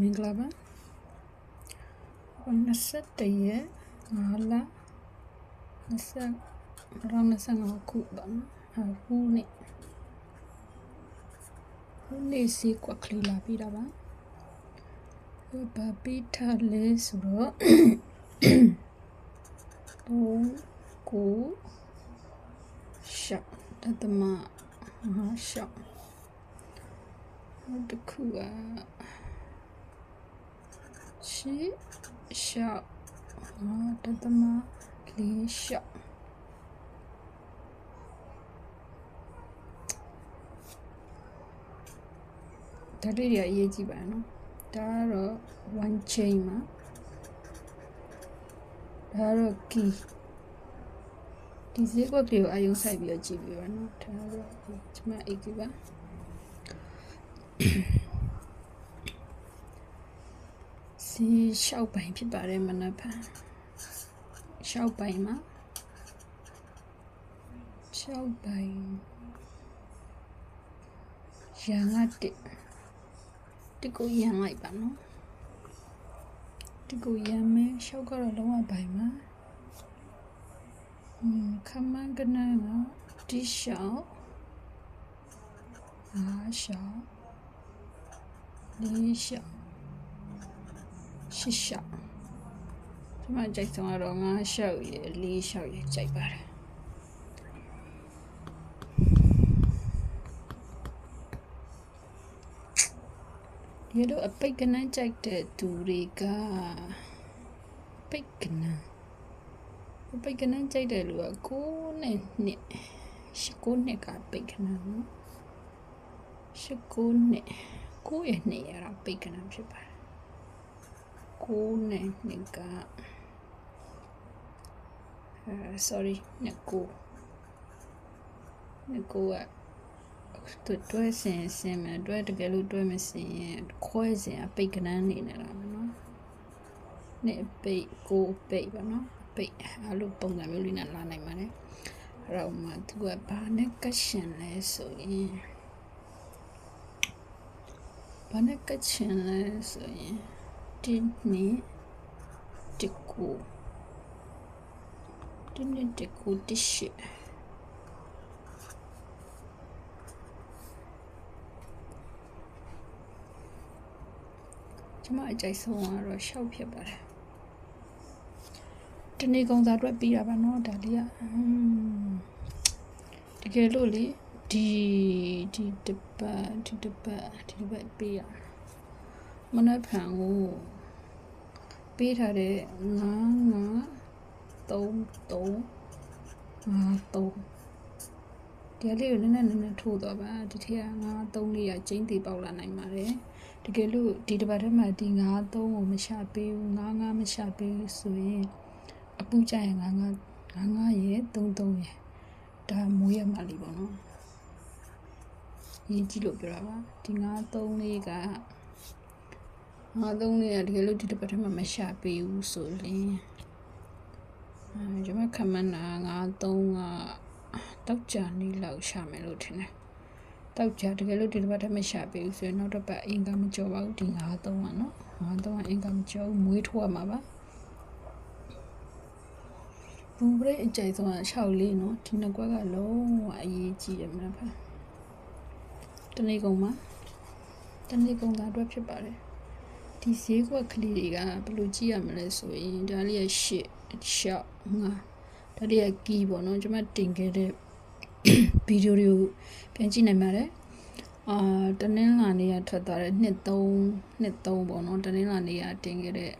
မင်္ဂလာပါ21ရက်5လ20ရော25ခုပါနော်ဟိုနေ့ဟိုနေ့စီကွက်ကလေးလာပြီးတာပါဟိုဘာပြီးထားလဲဆိုတော့တော့ကိုရှောက်တသမဟာရှောက်တခုက ရှိရှောက်ဟာတသမလေးရှောက်ဒါတွေရအရေးကြီးပါနော်ဒါကတော့ one chain မှာဒါကတော့ key ဒီဈေးကွက်ကလေးကိုအယုံဆိုင်ပြီးတော့ကြည့်ပြပါနော်ဒါကတော့ကျွန်မအိတ်ကြီးပါ စီရှောက်ပိုင်ဖြစ်ပါတယ်မနက်ဖြန်ရှောက်ပိုင်မှာရှောက်ပိုင်ရန်ကတစ်တကူရန်လိုက်ပါနော်တကူရန်မဲရှောက်ကတော့လုံးဝပိုင်မှာอืมခမန်းကနန်းကဒီရှောက်အားရှောက်လေးရှောက် ရှစ်ရှောက်ဒီမှာကြိုက်ဆုံးကတော့ငါးရှောက်ရယ်လေးရှောက်ရယ်ကြိုက်ပါတယ်ဒီလိုအပိတ်ကနန်းကြိုက်တဲ့သူတွေကပိတ်ကနန်းအပိတ်ကနန်းကြိုက်တဲ့လူက9နဲ့နှစ်ရှိ9နှစ်ကပိတ်ကနန်းနော်ရှိ9နှစ်9ရဲ့နှစ်ရတာပိတ်ကနန်းဖြစ်ပါတယ် 9နဲ့နှစ်ကအဲ sorry နှစ်ကိုနှစ်ကိုကတွဲတွဲစင်စင်မယ်တွဲတကယ်လို့တွဲမစင်ရင်ခွဲစင်အပိတ်ကနန်းနေနေလားမနော်နှစ်အပိတ်ကိုအပိတ်ပါနော်အပိတ်အဲ့လိုပုံစံမျိုးလေးနဲ့လာနိုင်ပါတယ်အဲ့တော့မှသူကဘာနဲ့ကတ်ရှင်လဲဆိုရင်ဘာနဲ့ကတ်ရှင်လဲဆိုရင် ဒီနေ့တကူဒီနေ့တကူတရှိကျွန်မအကြိုက်ဆုံးကတော့ရှောက်ဖြစ်ပါတယ်တနေ့ကုံစာအတွက်ပြီးတာပါနော်ဒါလေးကတကယ်လို့လေဒီဒီတပတ်ဒီတပတ်ဒီတပတ်ပြီးရ မနက်ဖြန်ကိုပေးထားတဲ့9 9 3 3 5 3ဒီလေးကိုနည်းနည်းနည်းနည်းထိုးတော့ပါဒီထက်က9 3လေးကကျင်းသေးပေါက်လာနိုင်ပါတယ်တကယ်လို့ဒီတစ်ပတ်ထဲမှာဒီ9 3ကိုမရှာပေးဘူး9 9မရှာပေးဘူးဆိုရင်အပူကြရင်9 9 9 9ရဲ့3 3ရဲ့ဒါမိုးရမှလေးပေါ့နော်ရေးကြည့်လို့ပြောတာပါဒီ9 3လေးက ငါသုံးလေးကတကယ်လို့ဒီတစ်ပတ်ထဲမှာမရှာပေးဘူးဆိုရင်အဲကျွန်မခမန်းတာငါသုံးကတောက်ကြနေလောက်ရှာမယ်လို့ထင်တယ်တောက်ကြတကယ်လို့ဒီတစ်ပတ်ထဲမရှာပေးဘူးဆိုရင်နောက်တစ်ပတ်အင်ကမကြောပါဘူးဒီငါသုံးကနော်ငါသုံးကအင်ကမကြောမွေးထိုးရမှာပါဘူဘရိတ်အကြိုက်ဆုံးက6လေးနော်ဒီနှစ်ကွက်ကလုံးဝအရေးကြီးတယ်မလားဖာတနေ့ကုန်မှာတနေ့ကုန်တာအတွက်ဖြစ်ပါတယ် ဒီဈေးကွက်ကလေးတွေကဘယ်လိုကြည့်ရမလဲဆိုရင်ဒါလေးရရှစ်ရှောက်ငါဒါလေးရကီးပေါ့နော်ကျွန်မတင်ခဲ့တဲ့ဗီဒီယိုတွေကိုပြန်ကြည့်နိုင်ပါတယ်အာတနင်္လာနေ့ကထွက်သွားတဲ့နှစ်3နှစ်3ပေါ့နော်တနင်္လာနေ့ကတင်ခဲ့တဲ့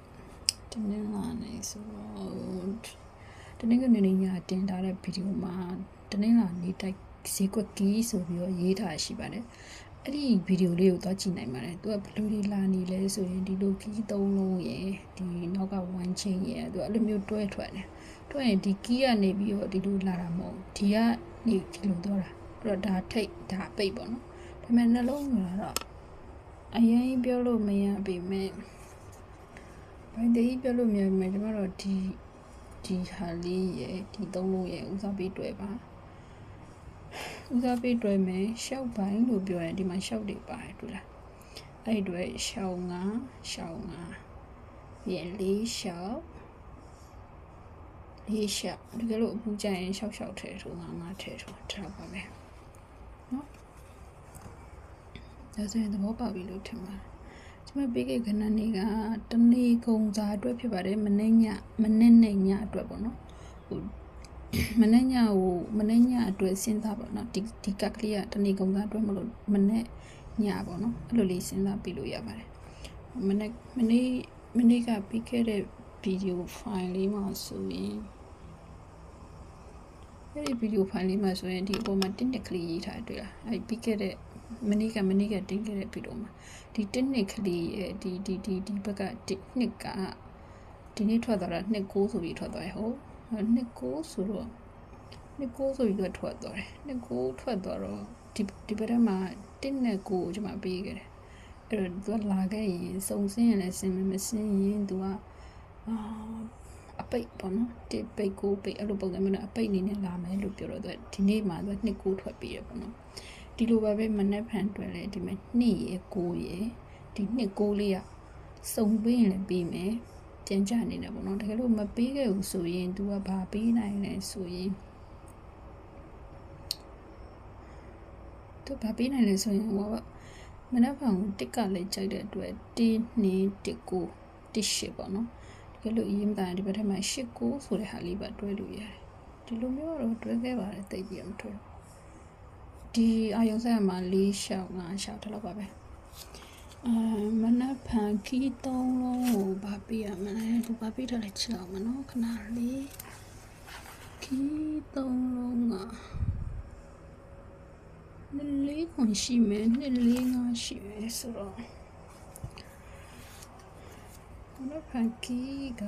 တနင်္လာနေ့ဆိုတော့တနင်္ဂနွေနေ့ညတင်ထားတဲ့ဗီဒီယိုမှာတနင်္လာနေ့တိုက်ဈေးကွက်ကီးဆိုပြီးတော့ရေးထားရှိပါတယ် အဲ့ဒီဗီဒီယိုလေးကိုသွားကြည့်နိုင်ပါတယ်သူကဘယ်လိုတွေလာနေလဲဆိုရင်ဒီလိုကီးသုံးလုံးရယ်ဒီနောက်ကဝမ်းချင်းရယ်သူကအဲ့လိုမျိုးတွဲထွက်တယ်တွဲရင်ဒီကီးကနေပြီးတော့ဒီလိုလာတာမဟုတ်ဒီကနေဒီလိုသွားတာအဲ့တော့ဒါထိတ်ဒါပိတ်ပေါ့နော်ဒါပေမဲ့နှလုံးလာတော့အရင်ပြောလို့မရပေမဲ့ဘယ်တည်းပြောလို့မရပေမဲ့ကျွန်တော်တို့ဒီဒီဟာလေးရယ်ဒီသုံးလုံးရယ်ဦးစားပေးတွေ့ပါ ဦးစားပေးတွေ့မယ်ရှောက်ပိုင်းလို့ပြောရင်ဒီမှာရှောက်တွေပါတယ်တွေ့လားအဲ့အတွေရှောင်းငါရှောင်းငါပြီးရင်လေးရှောက်လေးရှောက်တကယ်လို့အပူကြရင်ရှောက်ရှောက်ထဲထိုးငါငါထဲထိုးထားပါမယ်နော်ဒါဆိုရင်သဘောပေါက်ပြီလို့ထင်ပါတယ်ကျွန်မပေးခဲ့ကဏ္ဍနေကတနေ့ကုန်စာအတွက်ဖြစ်ပါတယ်မနေ့ညမနေ့နဲ့ညအတွက်ပေါ့နော်ဟို မနေ့ညဟိုမနေ့ညအတွက်စဉ်းစားပေါ့နော်ဒီဒီကက်ကလေးကတနေ့ကုန်စာအတွက်မလို့မနေ့ညပေါ့နော်အဲ့လိုလေးစဉ်းစားပြီးလို့ရပါတယ်မနေ့မနေ့မနေ့ကပြီးခဲ့တဲ့ဗီဒီယိုဖိုင်လေးမှာဆိုရင်အဲ့ဒီဗီဒီယိုဖိုင်လေးမှာဆိုရင်ဒီအပေါ်မှာတင်းတက်ကလေးရေးထားတွေ့လားအဲ့ပြီးခဲ့တဲ့မနေ့ကမနေ့ကတင်းခဲ့တဲ့ဗီဒီယိုမှာဒီတစ်နှစ်ကလေးရဲ့ဒီဒီဒီဒီဘက်ကတစ်နှစ်ကဒီနေ့ထွက်သွားတာနှစ်9ဆိုပြီးထွက်သွားရဟုတ် နှစ်9ဆိုတော့နှစ်9ဆိုပြီးတော့ထွက်သွားတယ်နှစ်9ထွက်သွားတော့ဒီဒီဘက်မှာတစ်နဲ့9ကိုကျွန်မပေးခဲ့တယ်အဲ့တော့သူကလာခဲ့ရင်စုံစင်းရင်လည်းစင်မစင်းရင်သူကအာအပိတ်ပေါ့နော်တိပိတ်ကိုပိတ်အဲ့လိုပုံစံမျိုးနဲ့အပိတ်အနေနဲ့လာမယ်လို့ပြောတော့သူဒီနေ့မှသူနှစ်ကိုထွက်ပြီးရပေါ့နော်ဒီလိုပဲပဲမနှက်ဖန်တွေ့လဲဒီမဲ့နှစ်ရယ်ကိုရယ်ဒီနှစ်ကိုလေးကစုံပေးရင်လည်းပြီးမယ် ပြန်ကြနေတယ်ပေါ့နော်တကယ်လို့မပေးခဲ့ဘူးဆိုရင် तू ကဘာပေးနိုင်လဲဆိုရင်သူဘာပေးနိုင်လဲဆိုရင်ဟောမနက်ဖြန်ကိုတစ်ကလည်းကြိုက်တဲ့အတွက်တင်းနေတစ်ကိုတစ်ရှစ်ပေါ့နော်တကယ်လို့အရင်တိုင်းဒီဘက်ထက်မှာရှစ်ကိုဆိုတဲ့ဟာလေးပါတွဲလို့ရတယ်ဒီလိုမျိုးတော့တွဲခဲ့ပါတယ်တိတ်ပြီးမထွေးဒီအာယုံဆက်မှာ၄ရှောက်၅ရှောက်တလောက်ပါပဲ အဲမနက်ဖြန်ခီးသုံးလုံးကိုဗာပေးရမလဲသူဗာပေးထားလိုက်ချအောင်မနော်ခဏလေးခီးသုံးလုံးကနှစ်လေးခွန်ရှိမယ်နှစ်လေးငါရှိမယ်ဆိုတော့ဘယ်တော့ဖန်ကီက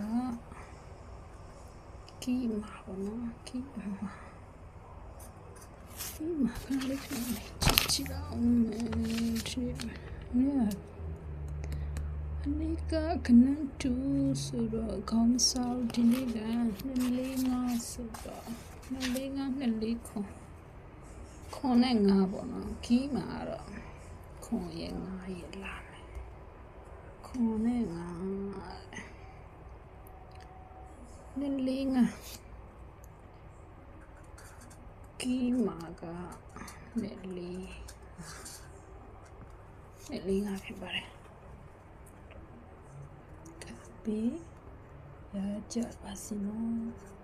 ကီမှာဘောနော်ကီမှာကီမှာကလေးကလေးချစ်ချစ်အောင်မယ်ချစ် yeah အနိကကနန်တူဆိုတော့ခေါင်းဆောင်ဒီနေ့က245ဆိုတော့245 249ခွန်နဲ့ငါပေါ့နော်ခီးမှာတော့ခွန်ရဲ့ငါရဲ့လာမယ်ခွန်နဲ့ငါ245ခီးမှာက245 စ်လေးနှစ်လေးငါဖြစ်ပါတယ်ကပီရကြပါစီနော်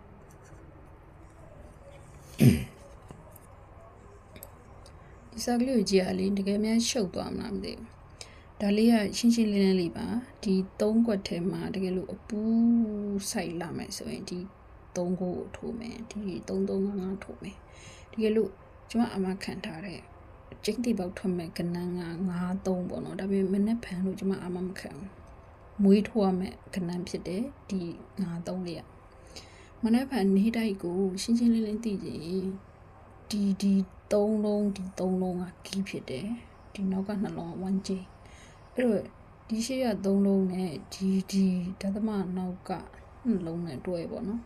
ဒီစာကလေးကိုကြည့်ရလေတကယ်များရှုပ်သွားမလားမသိဘူးဒါလေးကရှင်းရှင်းလင်းလင်းလေးပါဒီ၃ကွက်ထဲမှာတကယ်လို့အပူဆိုင်လာမယ်ဆိုရင်ဒီ၃ကိုထိုးမယ်ဒီ3355ထိုးမယ်တကယ်လို့ကျွန်မအမခံထားတဲ့ ကျင်းတိပေါက်ထွက်မဲ့ကနန်းက93ပေါ့နော်ဒါပေမဲ့မနေ့ဖန်လို့ကျွန်မအမမခံဘူးမွေးထိုးရမဲ့ကနန်းဖြစ်တယ်ဒီ93လေးကမနေ့ဖန်နေတိုက်ကိုရှင်းရှင်းလင်းလင်းသိကြရင်ဒီဒီ၃လုံးဒီ၃လုံးကကီးဖြစ်တယ်ဒီနောက်ကနှလုံးက 1J အဲ့တော့ဒီရှေ့က၃လုံးနဲ့ဒီဒီဒသမနောက်ကနှလုံးနဲ့တွဲပေါ့နော်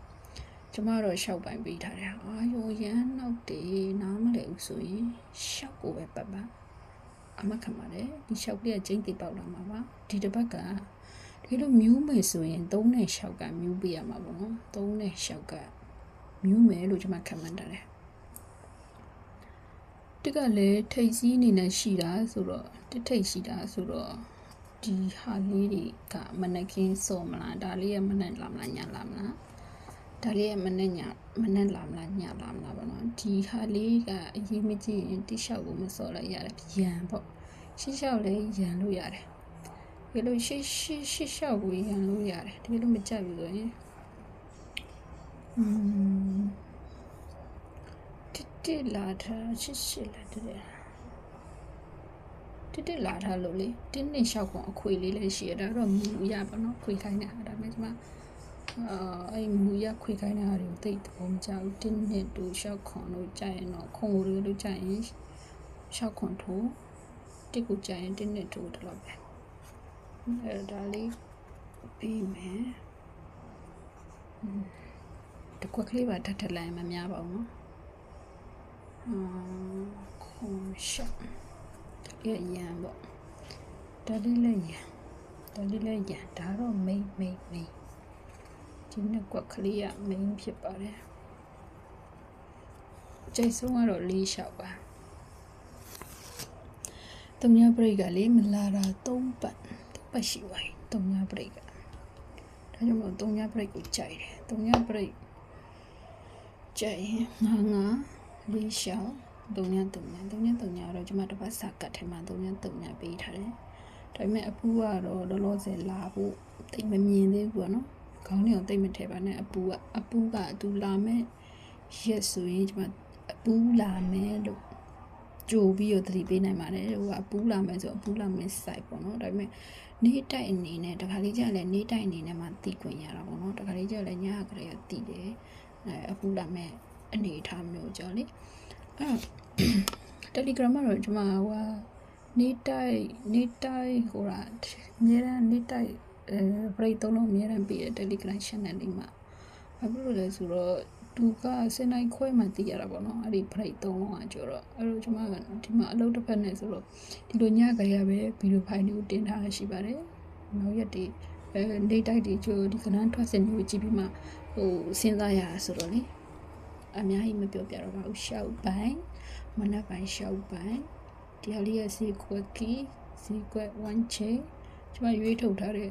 ကျမတော့ရှောက်ပိုင်ပေးထားတယ်အာယိုရန်နောက်တေးနားမလဲဘူးဆိုရင်ရှောက်ကိုပဲပတ်ပါအမခံပါတယ်ဒီရှောက်ကလေးကကျင်းတိပေါက်လာမှာပါဒီတစ်ပတ်ကဒီလိုမြူးမယ်ဆိုရင်၃နဲ့ရှောက်ကမြူးပေးရမှာပေါ့နော်၃နဲ့ရှောက်ကမြူးမယ်လို့ကျမခံမှန်းထားတယ်တက်ကလည်းထိတ်စည်းအနေနဲ့ရှိတာဆိုတော့တစ်ထိတ်ရှိတာဆိုတော့ဒီဟာလေးတွေကမနက်ခင်းစော်မလားဒါလေးကမနက်လာမလားညလာမလား ဒါလေးကမနက်ညမနက်လာမလားညလာမလားပေါ့နော်ဒီဟာလေးကအရေးမကြီးရင်တိလျှောက်ကိုမစော်လိုက်ရတယ်ရန်ပေါ့ရှင်းလျှောက်လည်းရန်လို့ရတယ်ဒီလိုရှင်းရှင်းရှင်းလျှောက်ကိုရန်လို့ရတယ်ဒီလိုမကြိုက်ဘူးဆိုရင်อืมတစ်လာထားချစ်ချစ်လာတဲ့တစ်တစ်လာထားလို့လေတင်းနှစ်လျှောက်ကောင်အခွေလေးလည်းရှိရတာတော့မူရပါတော့ခွေခိုင်းတာဒါပေမဲ့ကျွန်မ အာအဲ့မူရခွေခိုင်းတာတွေကိုသိတဲ့ပုံကြောက်တင်းနှစ်တူလျှောက်ခွန်လို့ကြာရင်တော့ခုံကိုလို့ကြာရင်လျှောက်ခွန်ထိုးတစ်ကိုကြာရင်တင်းနှစ်ထိုးတော့ပဲအဲ့ဒါလေးပြီးမယ်တကွက်ကလေးပါထပ်ထပ်လိုက်မများပါဘူးနော်ခွန်ရှော့ရရန်ပေါ့ဒါလေးလည်းရန်ဒါလေးလည်းရန်ဒါတော့မိန်မိန်မိန် ဒီနှစ်ကွက်ကလေးကမိန်ဖြစ်ပါတယ်ကျိတ်ဆုံးကတော့လေးလျှောက်ပါတုံညာပရိတ်ကလေမလာတာ၃ပတ်၃ပတ်ရှိပါပြီတုံညာပရိတ်ကဒါကြောင့်မို့တုံညာပရိတ်ကိုကြိုက်တယ်တုံညာပရိတ်ကြိုက်ရင်ငါငါလေးလျှောက်တုံညာတုံညာတုံညာတုံညာတော့ကျွန်မတစ်ပတ်စကတ်ထဲမှာတုံညာတုံညာပေးထားတယ်ဒါပေမဲ့အပူကတော့လောလောဆယ်လာဖို့တိတ်မမြင်သေးဘူးပေါ့နော် ခေါင်းထဲကိုတိတ်မထဲပါနဲ့အပူကအပူကသူလာမဲ့ရက်ဆိုရင်ကျွန်မအပူလာမယ်လို့ကြိုပြီးတော့သတိပေးနိုင်ပါတယ်ဟိုကအပူလာမယ်ဆိုအပူလာမယ် site ပေါ့နော်ဒါပေမဲ့နေတိုက်အနေနဲ့တခါလေးကျလည်းနေတိုက်အနေနဲ့မှတီးခွင့်ရတာပေါ့နော်တခါလေးကျလည်းညကလေးကတီးတယ်အဲအပူလာမဲ့အနေအထားမျိုးကြောင့်လေအဲ့ Telegram မှာတော့ကျွန်မဟိုနေတိုက်နေတိုက်ဟိုတာအများရန်နေတိုက် အဲ break သုံးလုံးအများရန်ပြီးတဲ့ Telegram channel လေးမှာဘာဖြစ်လို့လဲဆိုတော့သူကစနေခွဲမှတည်ရတာပေါ့နော်အဲ့ဒီ break သုံးလုံးကကြောတော့အဲ့လိုကျွန်မကဒီမှာအလုပ်တစ်ဖက်နဲ့ဆိုတော့ဒီလိုညကြရပဲဗီဒီယိုဖိုင်တွေကိုတင်ထားရရှိပါတယ်နောက်ရက်တွေအဲနေတိုက်တွေကျိုဒီကနန်းထွက်စင်မျိုးကြည့်ပြီးမှဟိုစဉ်းစားရတာဆိုတော့လေအများကြီးမပြောပြတော့ပါဘူးရှောက်ပိုင်းမနက်ပိုင်းရှောက်ပိုင်းဒီဟာလေးရဲ့စီကွက်ကီစီကွက်1 chain ကျွန်မရွေးထုတ်ထားတဲ့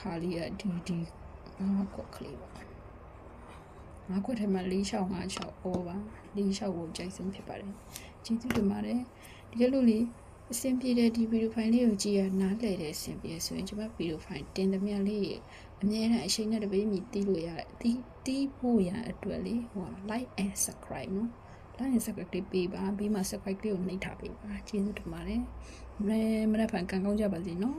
ဟာလေးကဒီဒီငါးကွက်ကလေးပါငါးကွက်ထဲမှာ၄6 5 6အော်ပါ၄6ကိုကြိုက်ဆုံးဖြစ်ပါတယ်ကျေးဇူးတင်ပါတယ်ဒီလိုလေးအဆင်ပြေတဲ့ဒီဗီဒီယိုဖိုင်လေးကိုကြည့်ရနားလည်တဲ့အဆင်ပြေဆိုရင်ကျွန်မဗီဒီယိုဖိုင်တင်သမျှလေးအမြဲတမ်းအချိန်နဲ့တပေးမိတီးလို့ရတယ်တီးတီးဖို့ရအတွက်လေးဟို like and subscribe နော် like and subscribe လေးပေးပါပြီးမှ subscribe လေးကိုနှိပ်ထားပေးပါကျေးဇူးတင်ပါတယ်မနေ့မနေ့ဖန်ကန်ကောင်းကြပါစေနော်